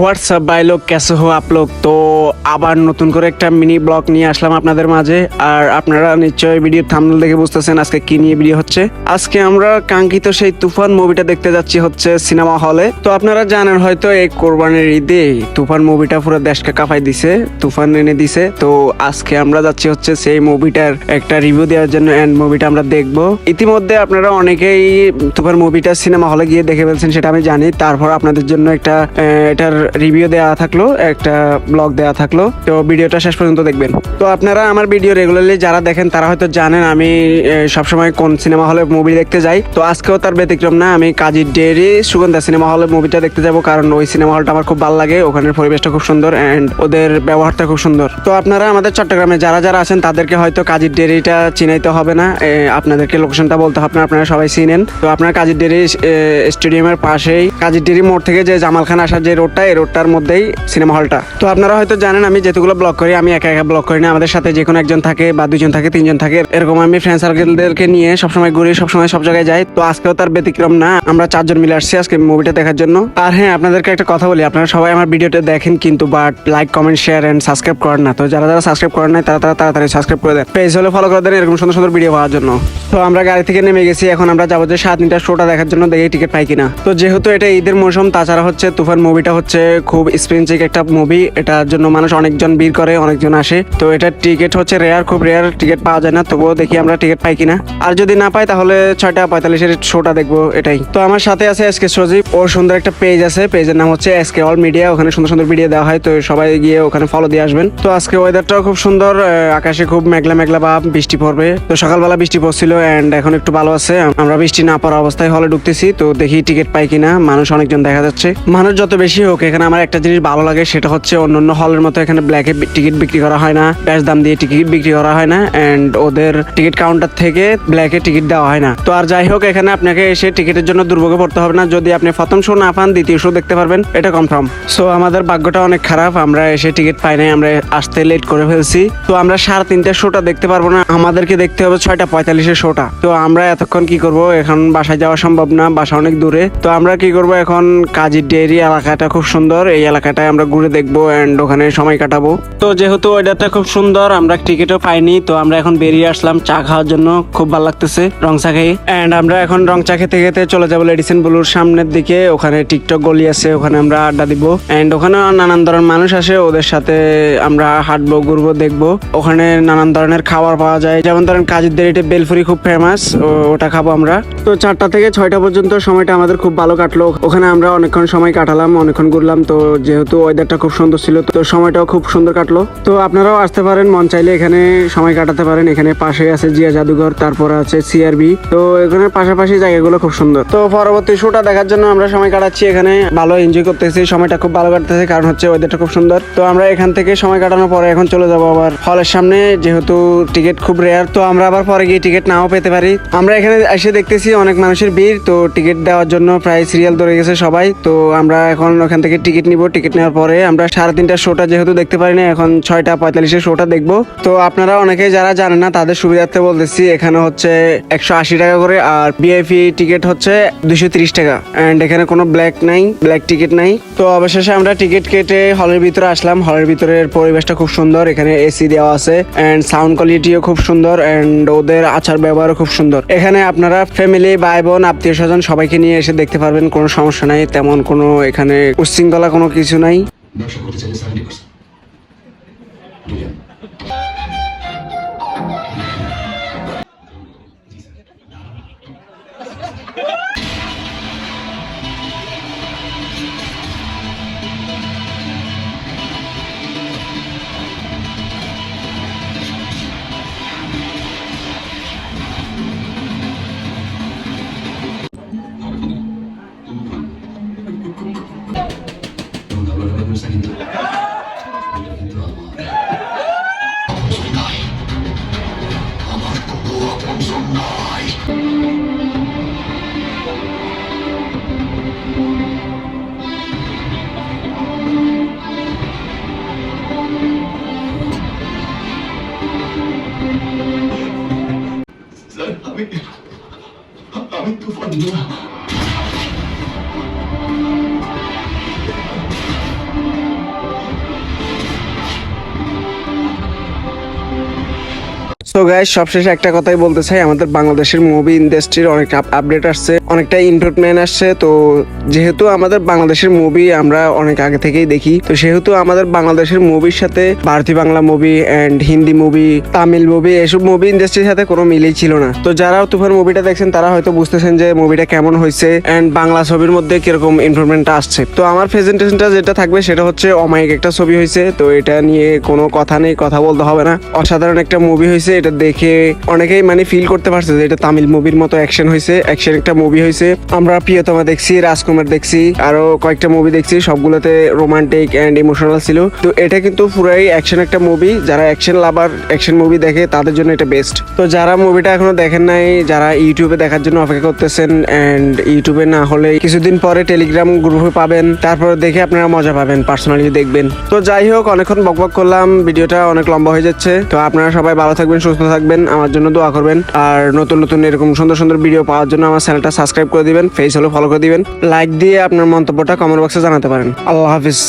WhatsApp by লোক, ক্যাসে হো আপলোক তো আবার নতুন করে একটা মিনি ব্লগ নিয়ে আসলাম আপনাদের মাঝে। আর আপনারা নিশ্চয়ই ভিডিও থামনেল দেখে বুঝতেছেন আজকে কি নিয়ে ভিডিও হচ্ছে। আজকে আমরা কাঙ্ক্ষিত সেই তুফান মুভিটা দেখতে যাচ্ছি হচ্ছে সিনেমা হলে তো আপনারা জানেন হয়তো এই কোরবানির ঈদে তুফান মুভিটা পুরো দেশকে কাঁপাই দিছে, তুফান এনে দিছে। তো আজকে আমরা যাচ্ছি হচ্ছে সেই মুভিটার একটা রিভিউ দেওয়ার জন্য এন্ড মুভিটা আমরা দেখব। ইতিমধ্যে আপনারা অনেকেই তুফান মুভিটা সিনেমা হলে গিয়ে দেখে ফেলছেন, সেটা আমি জানি। তারপর আপনাদের জন্য একটা এটার রিভিউ দেওয়া থাকল, একটা ব্লগ দেওয়া থাকল। তো ভিডিওটা শেষ পর্যন্ত দেখবেন। তো আপনারা আমার ভিডিও রেগুলারলি যারা দেখেন, তারা হয়তো জানেন আমি সবসময় কোন সিনেমা হলে মুভি দেখতে যাই। তো আজকেও তার ব্যতিক্রম না, আমি কাজী ডেরি সুগন্ধা সিনেমা হলে মুভিটা দেখতে যাব, কারণ ওই সিনেমা হলটা আমার খুব ভালো লাগে। ওখানের পরিবেশটা খুব সুন্দর অ্যান্ড ওদের ব্যবহারটা খুব সুন্দর। তো আপনারা আমাদের চট্টগ্রামে যারা যারা আছেন, তাদেরকে হয়তো কাজীর ডেরিটা চিনাইতে হবে না। আপনাদেরকে লোকেশনটা বলতে হবে না আপনারা সবাই চিনেন। তো আপনার কাজীর ডেরি স্টেডিয়ামের পাশেই কাজীর ডেরি মোড় থেকে যে জামাল খান আসার যে রোডটা রোডটার মধ্যেই সিনেমা হলটা। তো আপনারা হয়তো জানেন আমি যেগুলো ব্লগ করি, আমি একা একা ব্লগ করি না। আমাদের সাথে যে কোনো একজন থাকে বা দুজন থাকে, তিনজন থাকে, এরকম আমি ফ্রেন্ড সার্কেলদেরকে নিয়ে সবসময় ঘুরি, সবসময় সব জায়গায় যাই। তো আজকেও তার ব্যতিক্রম না, আমরা চারজন মিলে আসছি আজকে মুভিটা দেখার জন্য। আর হ্যাঁ আপনাদেরকে একটা কথা বলি, আপনারা সবাই আমার ভিডিওটা দেখেন কিন্তু but like comment share and subscribe করেন না। তো যারা যারা সাবস্ক্রাইব করেন না তারা তারা তাড়াতাড়ি সাবস্ক্রাইব করে দেন। পেজ হলে ফলো করে দেন এরকম সুন্দর সুন্দর ভিডিও পাওয়ার জন্য। তো আমরা গাড়ি থেকে নেমে গেছি, এখন আমরা যাব যে সাত দিনটা শোটা দেখার জন্য, দেখি টিকিট পাই কিনা। তো যেহেতু এটা ঈদের মৌসুম, তাছাড়া হচ্ছে তুফান মুভিটা হচ্ছে খুব এক্সপেন্সিভ একটা মুভি এটার জন্য মানুষ অনেকজন ভিড় করে, অনেকজন আসে। তো এটার টিকিট হচ্ছে রেয়ার খুব রেয়ার টিকিট পাওয়া যায় না, তবুও দেখি আমরা টিকিট পাই কিনা। আর যদি না পাই, তাহলে ছয়টা পঁয়তাল্লিশের শোটা দেখব এটাই। তো আমার সাথে আছে এসকে সজীব ওর সুন্দর একটা পেজ আছে পেজের নাম হচ্ছে এসকে অল মিডিয়া ওখানে সুন্দর সুন্দর ভিডিও দেওয়া হয়, তো সবাই গিয়ে ওখানে ফলো দিয়ে আসবেন। তো আজকে ওয়েদারটাও খুব সুন্দর আকাশে খুব মেঘলা মেঘলা বা বৃষ্টি পড়বে। তো সকালবেলা বৃষ্টি পড়ছিল এন্ড এখন একটু ভালো আছে। আমরা বৃষ্টি না পড়া অবস্থায় হলে ঢুকতেছি, তো দেখি টিকিট পাই কিনা। মানুষ অনেকজন দেখা যাচ্ছে। মানুষ যত বেশি হোক, এখানে আমার একটা জিনিস ভালো লাগে, সেটা হচ্ছে অন্যান্য হলের মতো এখানে ব্ল্যাকে টিকিট বিক্রি করা হয় না। বেশ দাম দিয়ে টিকিট বিক্রি করা হয় না এন্ড ওদের টিকিট কাউন্টার থেকে ব্ল্যাকে টিকিট দেওয়া হয় না। তো আর যাই হোক, এখানে আপনাকে এসে টিকিটের জন্য দুর্ভোগে পড়তে হবে না। যদি আপনি প্রথম শো না পান, দ্বিতীয় শো দেখতে পারবেন, এটা কনফার্ম সো আমাদের ভাগ্যটা অনেক খারাপ, আমরা এসে টিকিট পাই নাই, আমরা আসতে লেট করে ফেলছি। তো আমরা সাড়ে তিনটে শোটা দেখতে পারব না। আমাদেরকে দেখতে হবে ছয়টা পঁয়তাল্লিশের শোটা তো আমরা এতক্ষণ কি করব? এখন বাসায় যাওয়া সম্ভব না, বাসা অনেক দূরে। তো আমরা কি করব এখন? কাজী ডেয়ারি এলাকাটা খুব সুন্দর। এই এলাকাটায় আমরা ঘুরে দেখব এন্ড ওখানে সময় কাটাবো। তো যেহেতু ওয়েদারটা খুব সুন্দর, আমরা টিকিটও পাইনি। তো আমরা এখন বেরিয়ে আসলাম চা খাওয়ার জন্য। খুব ভালো লাগতেছে রং চা খেয়ে। এন্ড আমরা এখন রং চা খেতে খেতে চলে যাব লেডিসেন ব্লুর সামনের দিকে। ওখানে টিকটক গলি আছে, ওখানে আমরা আড্ডা দিব। এন্ড ওখানে নানান ধরনের মানুষ আসে। ওদের সাথে আমরা হাঁটবো, ঘুরবো, দেখব। ওখানে নানান ধরনের খাবার পাওয়া যায়। যেমন ধরেন কাজের দেরিতে বেলফুরি খুব ফেমাস ওটা খাব আমরা। তো চারটা থেকে ছয়টা পর্যন্ত সময়টা আমাদের খুব ভালো কাটলো। ওখানে আমরা অনেকক্ষণ সময় কাটালাম, অনেকক্ষণ ঘুরলাম। তো যেহেতু ওয়েদারটা খুব সুন্দর ছিল, তো সময়টাও খুব সুন্দর কাটলো। তো আপনারাও আসতে পারেন, মন চাইলে এখানে সময় কাটাতে পারেন। এখানে পাশে আছে জিয়া জাদুঘর, তারপর আছে সিআরবি তো এখানে পাশাপাশি জায়গাগুলো খুব সুন্দর। তো পরবর্তী শোটা দেখার জন্য আমরা সময় কাটাচ্ছি এখানে। ভালো এনজয় করতেছি, সময়টা খুব ভালো কাটতেছে, কারণ হচ্ছে ওয়েদারটা খুব সুন্দর। তো আমরা এখান থেকে সময় কাটানোর পরে এখন চলে যাব আবার হলের সামনে, যেহেতু টিকিট খুব রেয়ার তো আমরা আবার পরে গিয়ে টিকিট নাও পেতে পারি। আমরা এখানে এসে দেখতেছি অনেক মানুষের ভিড়, তো টিকিট দেওয়ার জন্য প্রায় সিরিয়াল ধরে গেছে সবাই। তো আমরা এখন ওখান থেকে টিকিট নিব। টিকিট নেওয়ার পরে আমরা সাড়ে তিনটা শোটা যেহেতু দেখতে পারি না, এখন ছয়টা পঁয়তাল্লিশের শোটা দেখব। তো আপনারা অনেকে যারা জানেন না, তাদের সুবিধার্থে বলতেছি, এখানে হচ্ছে একশো আশি টাকা করে আর বিআইপি টিকিট হচ্ছে দুশো তিরিশ টাকা। অ্যান্ড এখানে কোনো ব্ল্যাক নাই ব্ল্যাক টিকিট নাই। তো অবশেষে আমরা টিকিট কেটে হলের ভিতরে আসলাম। হলের ভিতরের পরিবেশটা খুব সুন্দর, এখানে এসি দেওয়া আছে। অ্যান্ড সাউন্ড কোয়ালিটিও খুব সুন্দর। অ্যান্ড ওদের আচার ব্যবহারও খুব সুন্দর। এখানে আপনারা ফ্যামিলি ভাই বোন আত্মীয় স্বজন সবাইকে নিয়ে এসে দেখতে পারবেন, কোনো সমস্যা নাই, তেমন কোনো এখানে উচ্ছৃঙ্খলা কোনো কিছু নাই। আমি তো গাইস সবশেষে একটা কথাই বলতে চাই, আমাদের বাংলাদেশের মুভি ইন্ডাস্ট্রির অনেক আপডেট আসছে, অনেকটা ইমপ্রুভমেন্ট আসছে। তো যেহেতু আমাদের বাংলাদেশের মুভি আমরা অনেক আগে থেকেই দেখি, তো সেহেতু আমাদের বাংলাদেশের মুভির সাথে ভারতীয় Bangla movie and Hindi movie Tamil movie এসব মুভি ইন্ডাস্ট্রির সাথে কোনো মিলই ছিল না। তো যারা তুফান মুভিটা দেখছেন, তারা হয়তো বুঝতেছেন যে মুভিটা কেমন হয়েছে অ্যান্ড বাংলা ছবির মধ্যে কীরকম ইমপ্রুভমেন্টটা আসছে। তো আমার প্রেজেন্টেশনটা যেটা থাকবে, সেটা হচ্ছে অমায়িক একটা ছবি হয়েছে। তো এটা নিয়ে কোনো কথা নেই, কথা বলতে হবে না। অসাধারণ একটা মুভি হয়েছে এটা দেখে অনেকেই মানে ফিল করতে পারছে যে এটা তামিল মুভির মতো অ্যাকশন হয়েছে অ্যাকশন একটা মুভি হয়েছে আমরা প্রিয়তমা দেখছি, রাজকুমার দেখছি, আরও কয়েকটা মুভি দেখছি, সবগুলোতে রোমান্টিক অ্যান্ড ইমোশনাল ছিল। তো এটা কিন্তু পুরাই অ্যাকশন একটা মুভি যারা অ্যাকশন লাভার অ্যাকশন মুভি দেখে, তাদের জন্য এটা বেস্ট তো যারা মুভিটা এখনও দেখেন নাই, যারা ইউটিউবে দেখার জন্য অপেক্ষা করতেছেন অ্যান্ড ইউটিউবে না হলে কিছুদিন পরে টেলিগ্রাম গ্রুপে পাবেন। তারপর দেখে আপনারা মজা পাবেন পার্সোনালি দেখবেন। তো যাই হোক, অনেকক্ষণ বকবক করলাম, ভিডিওটা অনেক লম্বা হয়ে যাচ্ছে। তো আপনারা সবাই ভালো থাকবেন সুস্থ থাকবেন, আমার জন্য দোয়া করবেন। আর নতুন নতুন এরকম সুন্দর সুন্দর ভিডিও পাওয়ার জন্য আমার চ্যানেলটা সাবস্ক্রাইব করে দিবেন ফেস হলো ফলো করে দিবেন। লাইক দিয়ে আপনার মন্তব্যটা কমেন্ট বক্সে জানাতে পারেন। আল্লাহ হাফিজ।